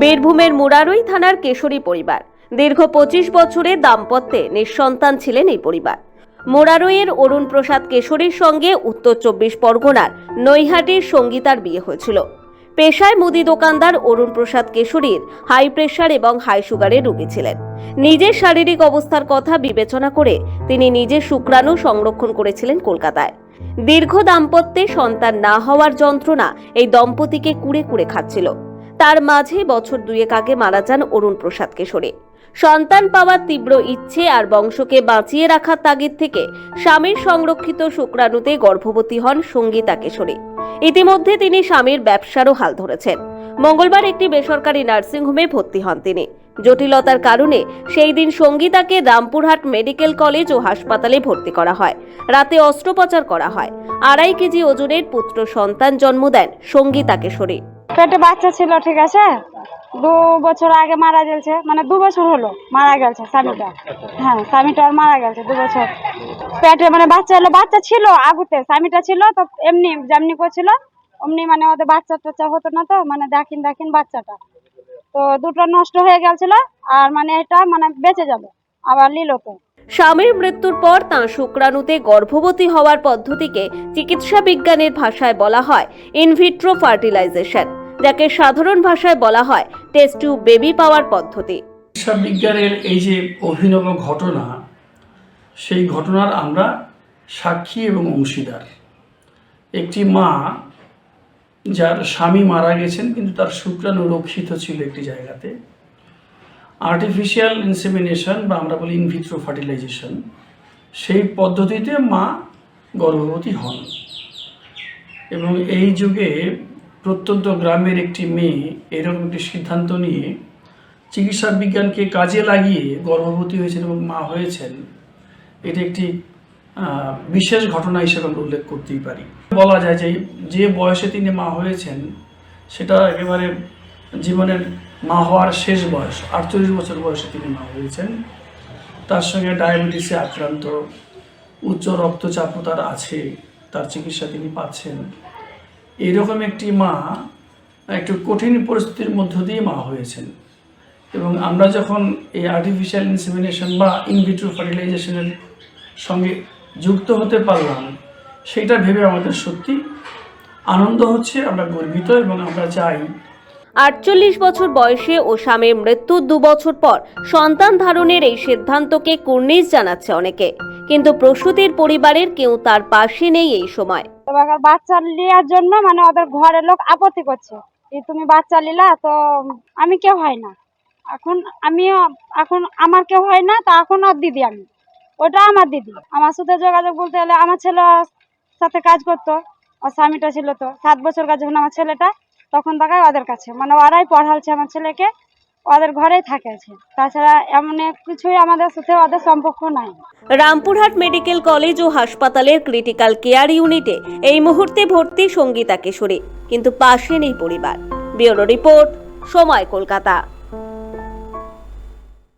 বীরভূমের মুরারই থানার কেশরী পরিবার। দীর্ঘ পঁচিশ বছরের দাম্পত্যে নিঃসন্তান ছিলেন এই পরিবার। মোরারইয়ের অরুণ প্রসাদ কেশরীর সঙ্গে উত্তর চব্বিশ পরগনার নৈহাটির সঙ্গীতার বিয়ে হয়েছিল। পেশায় মুদি দোকানদার অরুণ প্রসাদ কেশরীর হাই প্রেশার এবং হাই সুগারের রোগী ছিলেন। নিজের শারীরিক অবস্থার কথা বিবেচনা করে তিনি নিজের শুক্রাণু সংরক্ষণ করেছিলেন কলকাতায়। দীর্ঘ দাম্পত্যে সন্তান না হওয়ার যন্ত্রণা এই দম্পতিকে কুড়ে কুড়ে খাচ্ছিল। তার মাঝে বছর দুয়েক আগে মারা যান অরুণ প্রসাদ কেশরী। সন্তান পাওয়ার তীব্র ইচ্ছে আর বংশকে বাঁচিয়ে রাখার তাগিদ থেকে স্বামীর সংরক্ষিত শুক্রাণুতে গর্ভবতী হন সঙ্গীতা কেশরী। ইতিমধ্যে তিনি স্বামীর ব্যবসারও হাল ধরেছেন। মঙ্গলবার একটি বেসরকারি নার্সিংহোমে ভর্তি হন তিনি। জটিলতার কারণে সেই দিন সঙ্গীতাকে রামপুরহাট মেডিকেল কলেজ ও হাসপাতালে ভর্তি করা হয়। রাতে অস্ত্রোপচার করা হয়। আড়াই কেজি ওজনের পুত্র সন্তান জন্ম দেন সঙ্গীতা কেশরী। পেটে বাচ্চা ছিল, ঠিক আছে? দু বছর আগে মারা গেছে মানে দু বছর হলো মারা গেছে স্বামীটা। হ্যাঁ স্বামীটা আর মারা গেছে দু বছর। পেটে মানে বাচ্চা হলো, বাচ্চা ছিল আগুতে, স্বামীটা ছিল তো এমনি যেমনি করছিল, অমনি মানে ওদের বাচ্চা টাচ্চা হতো না তো মানে দেখিন দেখিন বাচ্চাটা। তো দুটো নষ্ট হয়ে গেছিল আর মানে এটা মানে বেঁচে যাবে, আবার নিল তো। স্বামীর মৃত্যুর পর তাঁর শুক্রাণুতে গর্ভবতী হওয়ার পদ্ধতিকে চিকিৎসা বিজ্ঞানের ভাষায় বলা হয় ইনভিট্রো ফার্টিলাইজেশন যাকে সাধারণ ভাষায় বলা হয় টেস্ট টিউব বেবি পাওয়ার পদ্ধতি। বিজ্ঞানের এই যে অভিনব ঘটনা, সেই ঘটনার আমরা সাক্ষী এবং অংশীদার। একটি মা যার স্বামী মারা গেছেন, কিন্তু তার শুক্রাণু রক্ষিত ছিল একটি জায়গাতে। আর্টিফিশিয়াল ইনসেমিনেশন বা আমরা বলি ইনভিট্রো ফার্টিলাইজেশন সেই পদ্ধতিতে মা গর্ভবতী হন। এবং এই যুগে প্রত্যন্ত গ্রামের একটি মেয়ে এরকম একটি সিদ্ধান্ত নিয়ে চিকিৎসা বিজ্ঞানকে কাজে লাগিয়ে গর্ভবতী হয়েছেন এবং মা হয়েছেন, এটি একটি বিশেষ ঘটনা হিসেবে আমরা উল্লেখ করতেই পারি। বলা যায় যে যে বয়সে তিনি মা হয়েছেন, সেটা একেবারে জীবনের মা হওয়ার শেষ বয়স, আটচল্লিশ বছর বয়সে তিনি মা হয়েছেন। তার সঙ্গে ডায়াবেটিসে আক্রান্ত, উচ্চ রক্তচাপও তার আছে, তার চিকিৎসা তিনি পাচ্ছেন। এরকম একটি মা, একটু কঠিন পরিস্থিতির মধ্য দিয়ে মা হয়েছেন। এবং আমরা যখন এই আর্টিফিশিয়াল ইনসেমিনেশন বা ইনভিট্রো ফার্টিলাইজেশনের সঙ্গে যুক্ত হতে পারলাম সেটা ভেবে আমাদের সত্যি আনন্দ হচ্ছে, আমরা গর্বিত এবং আমরা চাই আটচল্লিশ বছর বয়সে ও স্বামীর মৃত্যুর দু বছর পর সন্তান ধারণের এই সিদ্ধান্তকে কুর্নিশ জানাচ্ছে অনেকে। কিন্তু প্রসূতির পরিবারের কেউ তার পাশে নেই এই সময়। বাচ্চা নেওয়ার জন্য মানে ওদের ঘরের লোক আপত্তি করছে তুমি বাচ্চা নিলা তো আমি কেউ হয় না। এখন আমিও, এখন আমার কেউ হয় না, তা এখন ওর দিদি আমি। ওটা আমার দিদি। আমার সাথে যোগাযোগ বলতে গেলে আমার ছেলে সাথে কাজ করতো, ওর স্বামীটা ছিল তো। সাত বছর কাজ যখন আমার ছেলেটা। তখন তাকায় ওদের কাছে। মানে ওরাই পড়ালছে আমার ছেলেকে, ওদের ঘরেই থাকে আছে। তাছাড়া এমন কিছুই আমাদের সাথে ওদের সম্পর্ক নাই। রামপুরহাট মেডিকেল কলেজ ও হাসপাতালের ক্রিটিক্যাল কেয়ার ইউনিটে এই মুহূর্তে ভর্তি সঙ্গীতা কিশোরী, কিন্তু পাশে নেই পরিবার। ব্যুরো রিপোর্ট, সময় কলকাতা।